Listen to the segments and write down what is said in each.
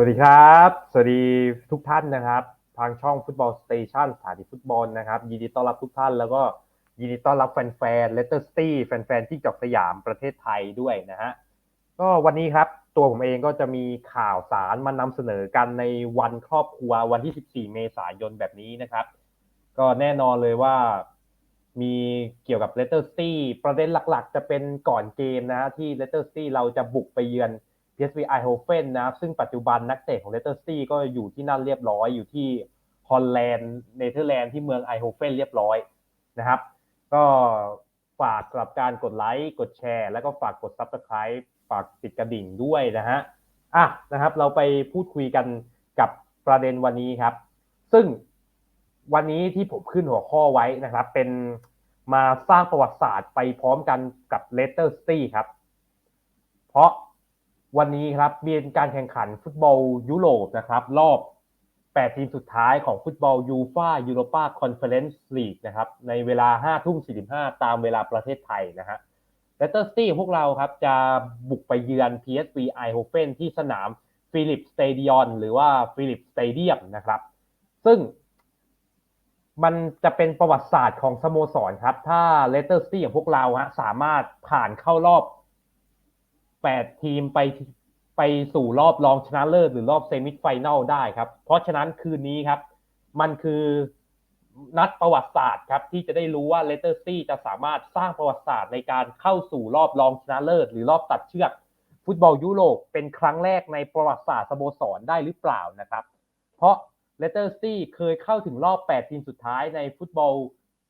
วัสดีครับ สวัสดีทุกท่านนะครับ ทางช่องฟุตบอลสเตชันสถานีฟุตบอลนะครับยินดีต้อนรับทุกท่าน แล้วก็ยินดีต้อนรับแฟนๆเลสเตอร์สตี้แฟนๆที่จอกสยามประเทศไทยด้วยนะฮะก็วันนี้ครับตัวผมเองก็จะมีข่าวสารมานำเสนอกันในวันครอบครัววันที่ 14 เมษายนแบบนี้นะครับ ก็แน่นอนเลยว่ามีเกี่ยวกับเลสเตอร์สตี้ประเด็นหลักๆ จะเป็นก่อนเกมนะฮะที่เลสเตอร์สตี้เราจะบุกไปเยือน PSV Eindhoven นะครับซึ่งปัจจุบันนักเตะของเลสเตอร์ซิตี้ก็อยู่ที่นั่นเรียบร้อยอยู่ที่ฮอลแลนด์เนเธอร์แลนด์ที่เมืองไอโฮเฟนเรียบร้อยนะครับ ก็ฝากสำหรับการกดไลค์กดแชร์ แล้วก็ฝากกด Subscribe ฝากติดกระดิ่งด้วยนะฮะอะนะครับ เราไปพูดคุยกันกับประเด็นวันนี้ครับ ซึ่งวันนี้ที่ผมขึ้นหัวข้อไว้นะครับ เป็นมาสร้างประวัติศาสตร์ไปพร้อมกันกับเลสเตอร์ซิตี้ครับ เพราะ วันนี้ครับมีการแข่งขันฟุตบอลยุโรปนะครับ รอบ 8 ทีมสุดท้ายของฟุตบอลยูฟายูโรปาคอนเฟอเรนซ์ลีกนะครับในเวลา 5 ทุ่ม 45 ตามเวลาประเทศไทยนะฮะเลสเตอร์ซิตี้พวกเราครับจะบุกไปเยือน PSV Eindhoven ที่สนามฟิลิปสเตเดียนหรือว่าฟิลิปสเตเดียมนะครับ ซึ่งมันจะเป็นประวัติศาสตร์ของสโมสรครับ ถ้าเลสเตอร์ซิตี้ของพวกเราฮะสามารถผ่านเข้ารอบ แปดทีมไปไปสู่รอบรองชนะเลิศหรือรอบเซมิไฟแนลได้ครับ เพราะฉะนั้นคืนนี้ครับ มันคือนัดประวัติศาสตร์ครับ ที่จะได้รู้ว่าเลสเตอร์ซี่จะสามารถสร้างประวัติศาสตร์ในการเข้าสู่รอบรองชนะเลิศ หรือรอบตัดเชือก ฟุตบอลยุโรปเป็นครั้งแรกในประวัติศาสตร์สโมสรได้หรือเปล่านะครับ เพราะเลสเตอร์ซี่เคยเข้าถึงรอบ 8 ทีมสุดท้ายในฟุตบอล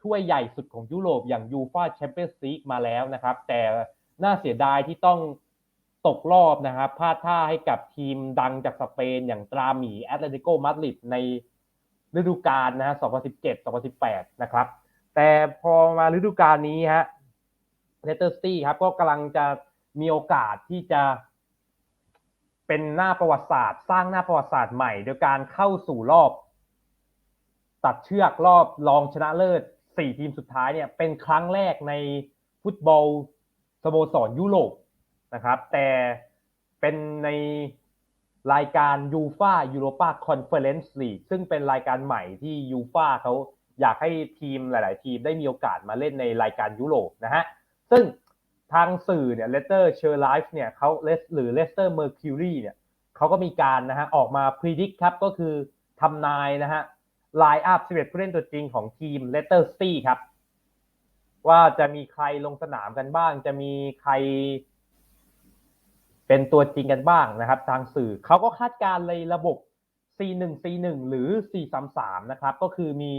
ถ้วยใหญ่สุดของยุโรปอย่างยูฟาแชมเปี้ยนส์ลีกมาแล้วนะครับ แต่น่าเสียดายที่ต้อง ตกรอบนะครับพลาดท่าให้กับทีมดังจากสเปนอย่างตราหมีแอตเลติโกมาดริดในฤดูกาลนะฮะ 2017-2018 นะครับ แต่พอมาฤดูกาลนี้ฮะเลสเตอร์ซิตี้ครับก็กำลังจะมีโอกาสที่จะเป็นหน้าประวัติศาสตร์ สร้างหน้าประวัติศาสตร์ใหม่ โดยการเข้าสู่รอบ ตัดเชือกรอบรองชนะเลิศ 4 ทีมสุดท้ายเนี่ยเป็นครั้งแรกในฟุตบอลสโมสรยุโรป นะครับ แต่เป็นในรายการยูฟายูโรปาคอนเฟอเรนซ์ลีกซึ่งเป็นรายการใหม่ที่ยูฟาเขาอยากให้ทีมหลาย ๆ ทีมได้มีโอกาสมาเล่นในรายการยุโรปนะฮะ ซึ่งทางสื่อเนี่ยเลสเตอร์เชอร์ไลฟ์เนี่ยเขาเลสหรือเลสเตอร์เมอร์คิวรีเนี่ยเขาก็มีการนะฮะออกมาพรีดิกครับก็คือทำนายนะฮะไลน์อัพ11ผู้เล่นตัวจริงของทีมเลสเตอร์ซีครับ ว่าจะมีใครลงสนามกันบ้าง จะมีใคร เป็นตัวจริงกันบ้างนะครับ ทางสื่อเขาก็คาดการเลยระบบ C1 C1 หรือ433 นะครับ ก็คือมี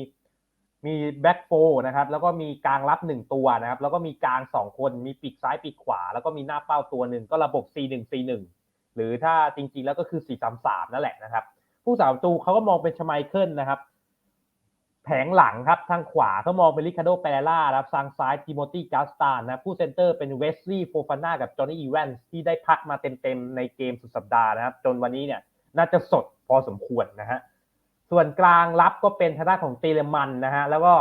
มีแบ็กโฟนะครับ แล้วก็มีกลางรับหนึ่งตัวนะครับ แล้วก็มีกลางสองคน มีปีกซ้ายปีกขวา แล้วก็มีหน้าเป้าตัวหนึ่ง ก็ระบบ C1 C1 หรือถ้าจริงๆ แล้วก็คือ 433 นั่นแหละนะครับ ผู้สาวตูเขาก็มองเป็นชไมเคิลนะครับ ผงหลังครับทางขวาเขามองเป็นริคาโดเปเรล่าครับทางซ้ายทิโมธีกาสตานนะผู้เซนเตอร์เป็นเวสลีย์โฟฟาน่ากับจอห์นนี่อีแวนส์ที่ได้พักมาเต็มๆในเกมสุดสัปดาห์นะครับ จนวันนี้เนี่ยน่าจะสดพอสมควรนะฮะส่วนกลางรับก็เป็นทางด้านของเตเลมันนะฮะแล้วก็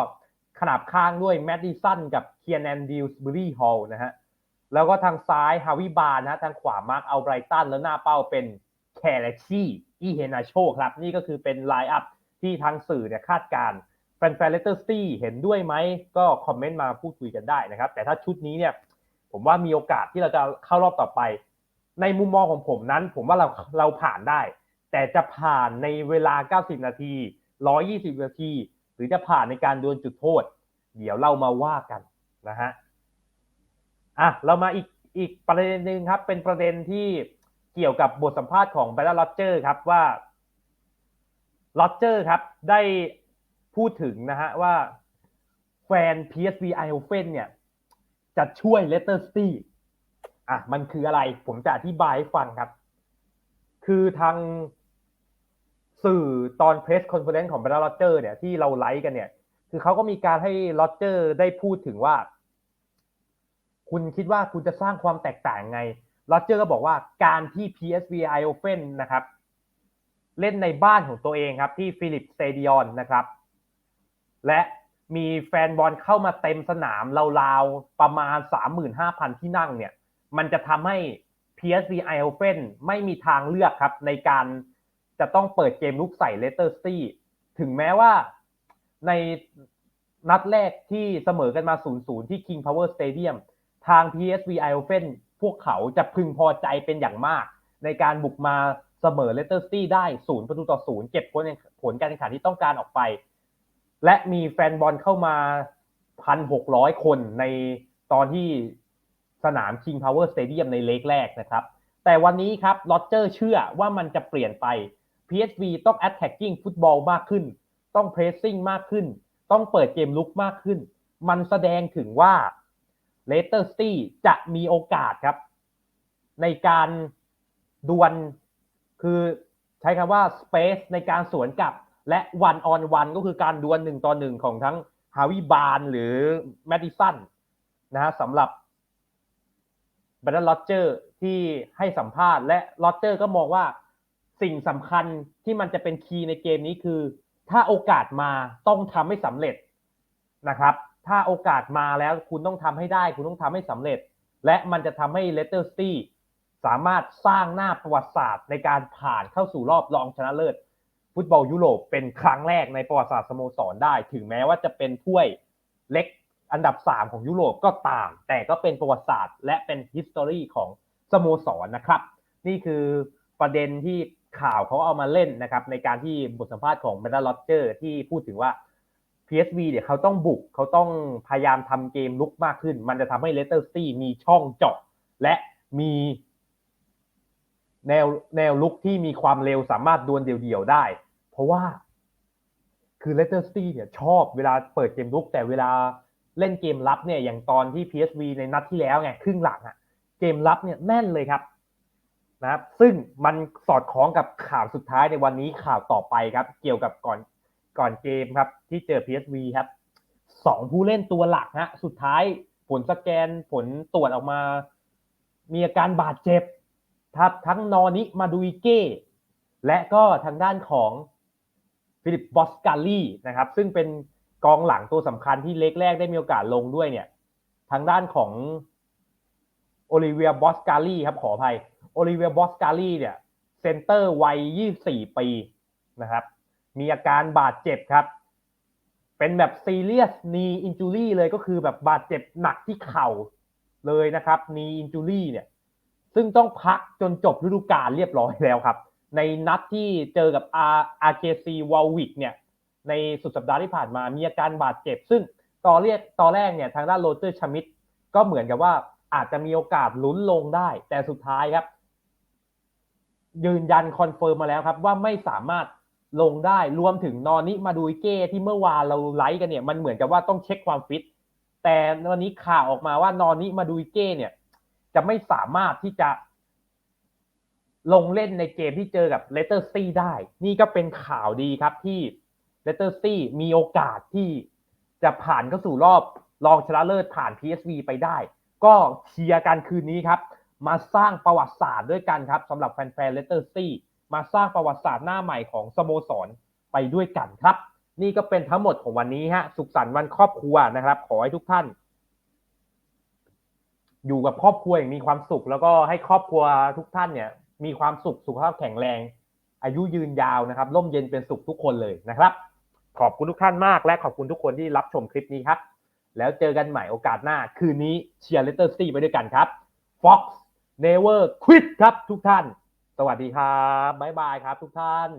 ขนาบข้างด้วยแมดดิสันกับเคียนแอนดิลส์บรีฮอลนะฮะแล้วก็ทางซ้ายฮาวิบาร์นะฮะทางขวามาร์กเอาไบรตันแล้วหน้าเป้าเป็นแคร์เลชี่อีเฮนาโชครับนี่ก็คือเป็นไลน์อัพที่ทางสื่อเนี่ยคาดการณ์ แฟนๆเลสเตอร์ซี่เห็นด้วยไหมก็คอมเมนต์มาพูดคุยกันได้นะครับ แต่ถ้าชุดนี้เนี่ยผมว่ามีโอกาสที่เราจะเข้ารอบต่อไป ในมุมมองของผมนั้น ผมว่าเราเราผ่านได้ แต่จะผ่านในเวลา 90 นาที 120 นาที หรือจะผ่านในการดวลจุดโทษ เดี๋ยวเรามาว่ากันนะฮะอะเรามาอีกอีกประเด็นหนึ่งครับ เป็นประเด็นที่เกี่ยวกับบทสัมภาษณ์ของแบรดลอเจอร์ครับว่าลอเจอร์ครับได้ พูดถึงนะฮะว่าแฟน PSV Eindhoven เนี่ยจะช่วยเลสเตอร์ซิตี้อะมันคืออะไร ผมจะอธิบายให้ฟังครับ คือทางสื่อตอนเพรสคอนเฟอเรนซ์ของเบรดลอเจอร์เนี่ยที่เราไลฟ์กันเนี่ย คือเขาก็มีการให้ลอเจอร์ได้พูดถึงว่า คุณคิดว่าคุณจะสร้างความแตกต่างไงลอเจอร์ก็บอกว่าการที่ PSV Eindhoven นะครับ เล่นในบ้านของตัวเองครับที่ฟิลิปสเตเดียนนะครับ และมีแฟนบอลเข้ามาเต็มสนามราวๆประมาณ 35,000 ที่นั่งเนี่ย มันจะทำให้ PSV Eindhoven ไม่มีทางเลือกครับ ในการจะต้องเปิดเกมลุกใส่เลสเตอร์ซิตี้ถึงแม้ว่าในนัดแรกที่เสมอกันมา 0-0 ที่ King Power Stadium ทาง PSV Eindhoven พวกเขาจะพึงพอใจเป็นอย่างมาก ในการบุกมาเสมอเลสเตอร์ซิตี้ได้ 0 ประตูต่อ 0 เก็บผลผลการแข่งขันที่ต้องการออกไป และมีแฟนบอลเข้ามา1,600คนในตอนที่สนาม King Power Stadium ในเลกแรกนะครับ แต่วันนี้ครับลอเจอร์เชื่อว่ามันจะเปลี่ยนไป PSV ต้อง attacking ฟุตบอลมากขึ้น ต้อง pressing มากขึ้น ต้องเปิดเกมลุกมากขึ้น มันแสดงถึงว่าเลสเตอร์ซิตี้จะมีโอกาสครับ ในการดวลคือใช้คำว่า space ในการสวนกลับ และ one on one ก็คือการดวลหนึ่งต่อหนึ่งของทั้งฮาวิบานหรือแมดดิสันนะฮะสำหรับแบรนด์ลอเจอร์ที่ให้สัมภาษณ์และลอเจอร์ก็มองว่าสิ่งสำคัญที่มันจะเป็นคีย์ในเกมนี้คือ ถ้าโอกาสมาต้องทำให้สำเร็จนะครับ ถ้าโอกาสมาแล้วคุณต้องทำให้ได้ คุณต้องทำให้สำเร็จ และมันจะทำให้เลสเตอร์ซิตี้สามารถสร้างหน้าประวัติศาสตร์ในการผ่านเข้าสู่รอบรองชนะเลิศ ฟุตบอลยุโรปเป็นครั้งแรกในประวัติศาสตร์สโมสรได้ ถึงแม้ว่าจะเป็นถ้วยเล็กอันดับ 3 ของยุโรปก็ตาม แต่ก็เป็นประวัติศาสตร์ และเป็น history ของสโมสรนะครับ นี่คือประเด็นที่ข่าวเขาเอามาเล่นนะครับ ในการที่บทสัมภาษณ์ของแมดาลอเจอร์ที่พูดถึงว่า PSV เนี่ยเขาต้องบุกเขาต้องพยายามทำเกมลุกมากขึ้น มันจะทำให้เลสเตอร์ซีมีช่องเจาะและมีแนวแนวลุกที่มีความเร็วสามารถดวลเดี่ยวๆได้ ราะว่า คือเลสเตอร์ซีเนี่ยชอบเวลาเปิดเกมลุก แต่เวลาเล่นเกมรับเนี่ยอย่างตอนที่ PSV ในนัดที่แล้วไงครึ่งหลังอะเกมรับเนี่ยแน่นเลยครับนะครับ ซึ่งมันสอดคล้องกับข่าวสุดท้ายในวันนี้ข่าวต่อไปครับ เกี่ยวกับก่อนก่อนเกมครับ ที่เจอ PSV ครับสองผู้เล่นตัวหลักฮะสุดท้ายผลสแกนผลตรวจออกมา มีอาการบาดเจ็บครับทั้งนอนิมาดูอิเก้และก็ทางด้านของ ฟิลิปบอสกาลีนะครับซึ่งเป็นกองหลังตัวสำคัญที่เล็กแรกได้มีโอกาสลงด้วยเนี่ยทางด้านของโอลิเวียบอสกาลีครับขออภัยโอลิเวียบอสกาลีเนี่ยเซนเตอร์วัย 24 ปีนะครับมีอาการบาดเจ็บครับ เป็นแบบซีเรียสนีอินจูรี่เลยก็คือแบบบาดเจ็บหนักที่เข่าเลยนะครับนีอินจูรี่เนี่ยซึ่งต้องพักจนจบฤดูกาลเรียบร้อยแล้วครับ ในนัดที่เจอกับอาร์เจซีวอลวิกเนี่ยในสุดสัปดาห์ที่ผ่านมามีอาการบาดเจ็บ ซึ่งตอนเรียกตอนแรกเนี่ยทางด้านโรเจอร์ชมิดก็เหมือนกับว่าอาจจะมีโอกาสลุ้นลงได้ แต่สุดท้ายครับ ยืนยันคอนเฟิร์มมาแล้วครับ ว่าไม่สามารถลงได้รวมถึงนอนิมาดูเก้ที่เมื่อวานเราไลฟ์กันเนี่ย มันเหมือนกับว่าต้องเช็คความฟิตแต่วันนี้ข่าวออกมาว่านอนิมาดูเก้เนี่ย จะไม่สามารถที่จะ ลงเล่นในเกมที่เจอกับเลสเตอร์ซีได้ นี่ก็เป็นข่าวดีครับที่เลสเตอร์ซีมีโอกาสที่จะผ่านเข้าสู่รอบรองชนะเลิศผ่าน PSV ไปได้ ก็เชียร์กันคืนนี้ครับ มาสร้างประวัติศาสตร์ด้วยกันครับสำหรับแฟนๆเลสเตอร์ซีมาสร้างประวัติศาสตร์หน้าใหม่ของสโมสรไปด้วยกันครับ นี่ก็เป็นทั้งหมดของวันนี้ฮะสุขสันต์วันครอบครัวนะครับ ขอให้ทุกท่าน อยู่กับครอบครัวอย่างมีความสุข แล้วก็ให้ครอบครัวทุกท่านเนี่ย มีความสุขสุขภาพแข็งแรง อายุยืนยาวนะครับ ร่มเย็นเป็นสุขทุกคนเลยนะครับ ขอบคุณทุกท่านมาก และขอบคุณทุกคนที่รับชมคลิปนี้ครับ แล้วเจอกันใหม่โอกาสหน้า คืนนี้เชียร์เลสเตอร์ซีไปด้วยกันครับ Fox Never Quit ครับทุกท่าน สวัสดีครับบ๊ายบายครับทุกท่าน